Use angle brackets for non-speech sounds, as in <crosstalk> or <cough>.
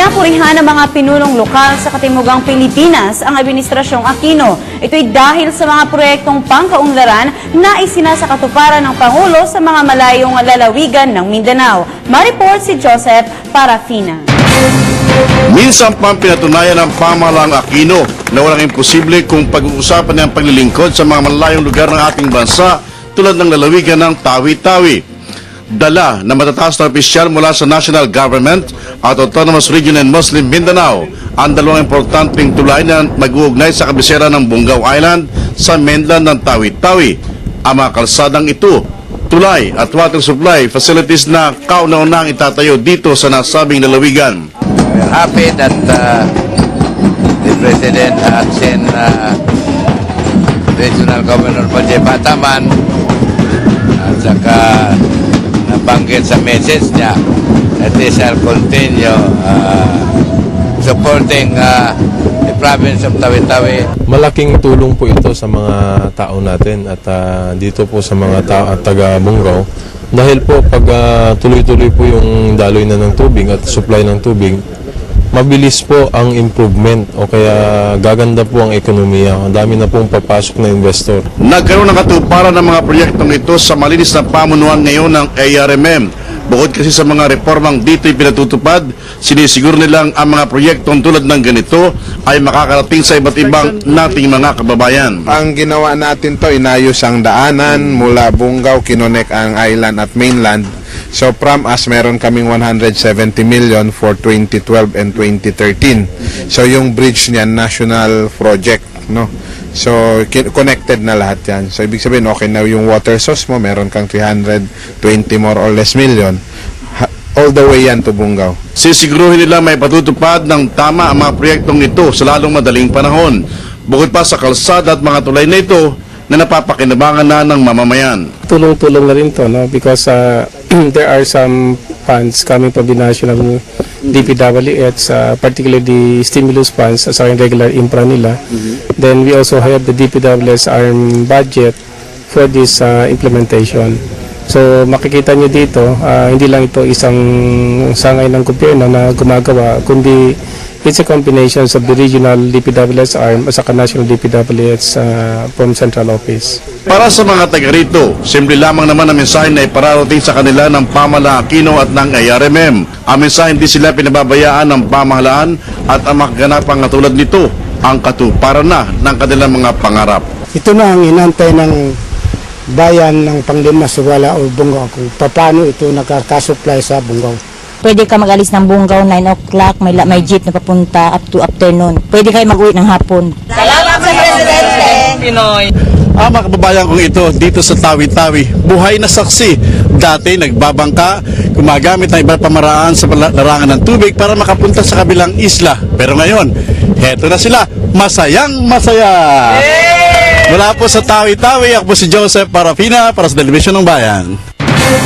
Pinapurihan ng mga pinunong lokal sa Katimugang Pilipinas ang Administrasyong Aquino. Ito'y dahil sa mga proyektong pangkaunlaran na isinasakatuparan ng Pangulo sa mga malayong lalawigan ng Mindanao. Mariport si Joseph Parafina. Minsan pang pinatunayan ng pamahalaang Aquino na walang imposible kung pag-uusapan ang paglilingkod sa mga malayong lugar ng ating bansa tulad ng lalawigan ng Tawi-Tawi. Dala na matataas na opisyal mula sa national government at Autonomous Region and Muslim Mindanao ang dalawang importanteng tulay na mag-uugnay sa kabisera ng Bungaw Island sa mainland ng Tawi-Tawi. Ang mga kalsadang ito tulay at water supply facilities na kauna-unang itatayo dito sa nasabing lalawigan. We're happy that uh, the President had sent uh, Regional Governor Bajay Bataman at saka nabanggit sa message niya that they shall continue uh, supporting uh, the province of Tawi-Tawi. Malaking tulong po ito sa mga tao natin at ah, dito po sa mga tao at taga Bungaw dahil po pag ah, tuloy-tuloy po yung daloy na ng tubig at supply ng tubig mabilis po ang improvement o kaya gaganda po ang ekonomiya. Ang dami na pong papasok na investor. Nagkaroon ng katuparan ng mga proyektong ito sa malinis na pamunuan ngayon ng ARMM. Bukod kasi sa mga reformang dito'y pinatutupad, sinisiguro nilang ang mga proyektong tulad ng ganito ay makakarating sa iba't ibang nating mga kababayan. Ang ginawa natin to, inayos ang daanan mula Bungaw, kinonek ang island at mainland. So from us, meron kaming 170 million for 2012 and 2013. So yung bridge niyan, national project, no? So connected na lahat yan. So ibig sabihin, okay na yung water source mo, meron kang 320 more or less million. All the way yan to Bungaw. Sisiguruhin nila may patutupad ng tama ang mga proyektong ito sa lalong madaling panahon. Bukod pa sa kalsada at mga tulay na ito na napapakinabangan na ng mamamayan. tulong-tulong na rin to no because uh, <clears throat> there are some funds coming from the national DPWH uh, particularly the stimulus funds sa yung regular infra nila. Then we also have the DPWH ARM budget for this uh, implementation. So makikita nyo dito uh, hindi lang ito isang sangay ng gobyerno na gumagawa kundi it's a combination of the regional DPWH ARM at saka national DPWH uh, from central office Para sa mga taga rito, simple lamang naman ang mensahe na ipararating sa kanila ng pamahalaan Aquino at ng ARMM. Ang mensahe hindi sila pinababayaan ng pamahalaan at ang makaganapang katulad nito ang katuparan na ng kanilang mga pangarap. Ito na ang inantay ng bayan ng Panglima Suwala o Bungaw kung paano ito nakakasupply sa Bungaw. Pwede ka mag-alis ng Bungaw 9 o'clock, may, may jeep na papunta up to afternoon. Pwede kayo mag-uwi ng hapon. Ang mga kababayan kong ito dito sa Tawi-Tawi, buhay na saksi. Dati nagbabangka, gumagamit ng ibang pamaraan sa larangan ng tubig para makapunta sa kabilang isla. Pero ngayon, heto na sila, masayang masaya! Mula po sa Tawi-Tawi, ako po si Joseph Parafina para sa Television ng Bayan.